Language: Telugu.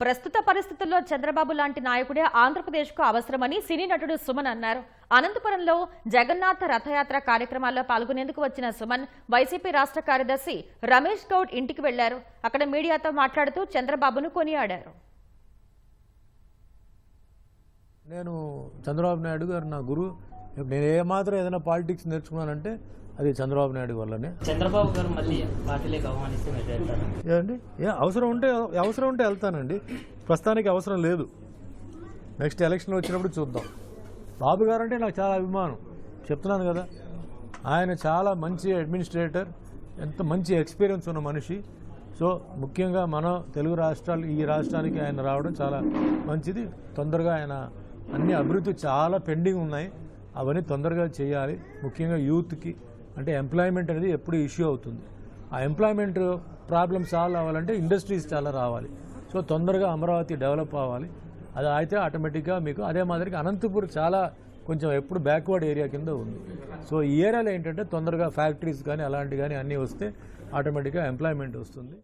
ప్రస్తుత పరిస్థితుల్లో చంద్రబాబు లాంటి నాయకుడే ఆంధ్రప్రదేశ్కు అవసరమని సినీ నటుడు సుమన్ అన్నారు. అనంతపురంలో జగన్నాథ రథయాత్ర కార్యక్రమాల్లో పాల్గొనేందుకు వచ్చిన సుమన్ వైసీపీ రాష్ట్ర కార్యదర్శి రమేష్ గౌడ్ ఇంటికి వెళ్ళారు. అక్కడ మీడియాతో మాట్లాడుతూ చంద్రబాబును కొనియాడారు. నేను చంద్రబాబు నాయుడు గారు నా గురువు. నేను ఏమాత్రం ఏదైనా పాలిటిక్స్ నేర్చుకున్నానంటే అది చంద్రబాబు నాయుడు వల్లనే. చంద్రబాబు గారు మళ్ళీ పార్టీలోకి ఏమండి? ఏ అవసరం ఉంటే అవసరం ఉంటే వెళ్తానండి. ప్రస్తుతానికి అవసరం లేదు. నెక్స్ట్ ఎలక్షన్ వచ్చినప్పుడు చూద్దాం. బాబు గారు అంటే నాకు చాలా అభిమానం. చెప్తున్నాను కదా ఆయన చాలా మంచి అడ్మినిస్ట్రేటర్ ఎంత మంచి ఎక్స్పీరియన్స్ ఉన్న మనిషి. సో ముఖ్యంగా మన తెలుగు రాష్ట్రాలు ఈ రాష్ట్రానికి ఆయన రావడం చాలా మంచిది. తొందరగా ఆయన అన్ని అభివృద్ధి చాలా పెండింగ్ ఉన్నాయి. అవన్నీ తొందరగా చేయాలి. ముఖ్యంగా యూత్కి అంటే ఎంప్లాయ్మెంట్ అనేది ఎప్పుడు ఇష్యూ అవుతుంది. ఆ ఎంప్లాయ్మెంట్ ప్రాబ్లమ్ సాల్వ్ అవ్వాలంటే ఇండస్ట్రీస్ చాలా రావాలి. సో తొందరగా అమరావతి డెవలప్ అవ్వాలి. అది అయితే ఆటోమేటిక్గా మీకు అదే మాదిరిగా అనంతపూర్ చాలా కొంచెం ఎప్పుడు బ్యాక్వర్డ్ ఏరియా కింద ఉంది. సో ఈ ఏరియాలో ఏంటంటే తొందరగా ఫ్యాక్టరీస్ కానీ అలాంటివి కానీ అన్నీ వస్తే ఆటోమేటిక్గా ఎంప్లాయ్మెంట్ వస్తుంది.